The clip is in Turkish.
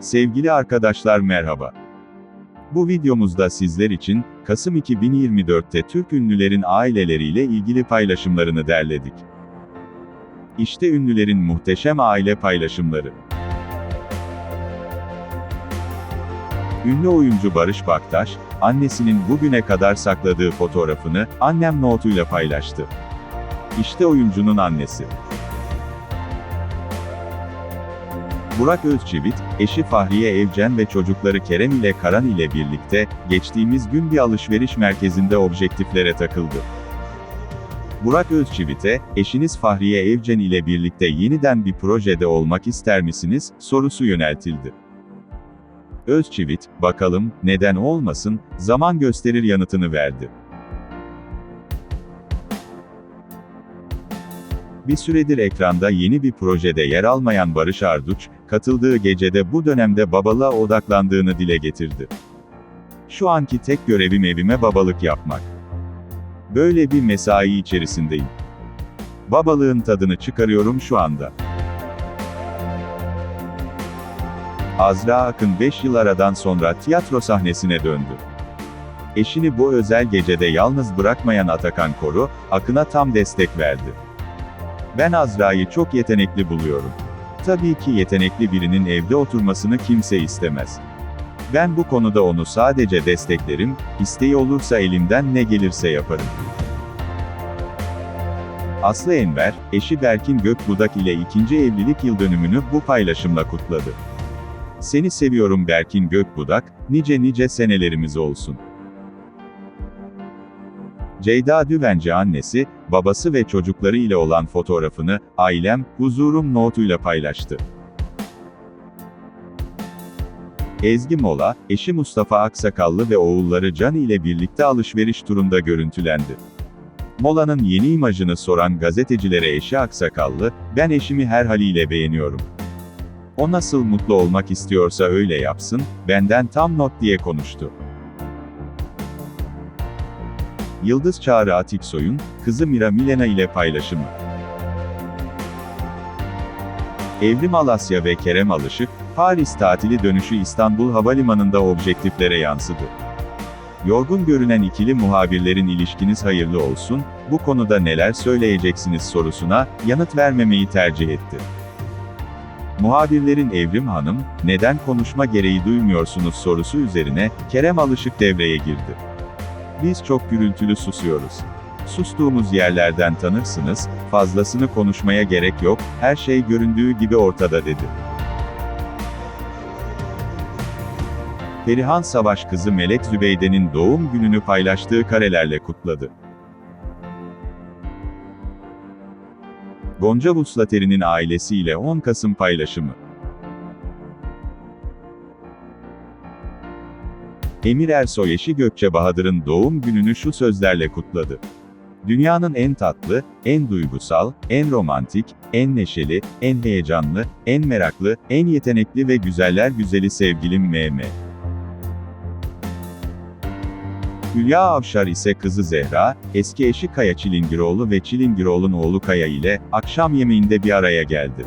Sevgili arkadaşlar merhaba. Bu videomuzda sizler için, Kasım 2024'te Türk ünlülerin aileleriyle ilgili paylaşımlarını derledik. İşte ünlülerin muhteşem aile paylaşımları. Ünlü oyuncu Barış Baktaş, annesinin bugüne kadar sakladığı fotoğrafını, annem notuyla paylaştı. İşte oyuncunun annesi. Burak Özçivit, eşi Fahriye Evcen ve çocukları Kerem ile Karan ile birlikte, geçtiğimiz gün bir alışveriş merkezinde objektiflere takıldı. Burak Özçivit'e, eşiniz Fahriye Evcen ile birlikte yeniden bir projede olmak ister misiniz, sorusu yöneltildi. Özçivit, bakalım, neden olmasın, zaman gösterir yanıtını verdi. Bir süredir ekranda yeni bir projede yer almayan Barış Arduç, katıldığı gecede bu dönemde babalığa odaklandığını dile getirdi. Şu anki tek görevim evime babalık yapmak. Böyle bir mesai içerisindeyim. Babalığın tadını çıkarıyorum şu anda. Azra Akın 5 yıl aradan sonra tiyatro sahnesine döndü. Eşini bu özel gecede yalnız bırakmayan Atakan Koru, Akın'a tam destek verdi. Ben Azra'yı çok yetenekli buluyorum. Tabii ki yetenekli birinin evde oturmasını kimse istemez. Ben bu konuda onu sadece desteklerim, isteği olursa elimden ne gelirse yaparım. Aslı Enver, eşi Berkin Gökbudak ile ikinci evlilik yıl dönümünü bu paylaşımla kutladı. Seni seviyorum Berkin Gökbudak, nice nice senelerimiz olsun. Ceyda Düvenci annesi, babası ve çocukları ile olan fotoğrafını, ailem, huzurum notuyla paylaştı. Ezgi Mola, eşi Mustafa Aksakallı ve oğulları Can ile birlikte alışveriş turunda görüntülendi. Mola'nın yeni imajını soran gazetecilere eşi Aksakallı, ben eşimi her haliyle beğeniyorum. O nasıl mutlu olmak istiyorsa öyle yapsın, benden tam not diye konuştu. Yıldız Çağrı Atiksoy'un, kızı Mira Milena ile paylaşımı. Evrim Alasya ve Kerem Alışık, Paris tatili dönüşü İstanbul Havalimanı'nda objektiflere yansıdı. Yorgun görünen ikili muhabirlerin ilişkiniz hayırlı olsun, bu konuda neler söyleyeceksiniz sorusuna, yanıt vermemeyi tercih etti. Muhabirlerin Evrim Hanım, neden konuşma gereği duymuyorsunuz sorusu üzerine, Kerem Alışık devreye girdi. Biz çok gürültülü susuyoruz. Sustuğumuz yerlerden tanırsınız, fazlasını konuşmaya gerek yok, her şey göründüğü gibi ortada dedi. Perihan Savaş kızı Melek Zübeyde'nin doğum gününü paylaştığı karelerle kutladı. Gonca Vuslateri'nin ailesiyle 10 Kasım paylaşımı. Emir Ersoy eşi Gökçe Bahadır'ın doğum gününü şu sözlerle kutladı. Dünyanın en tatlı, en duygusal, en romantik, en neşeli, en heyecanlı, en meraklı, en yetenekli ve güzeller güzeli sevgilim MM. Hülya Avşar ise kızı Zehra, eski eşi Kaya Çilingiroğlu ve Çilingiroğlu'nun oğlu Kaya ile, akşam yemeğinde bir araya geldi.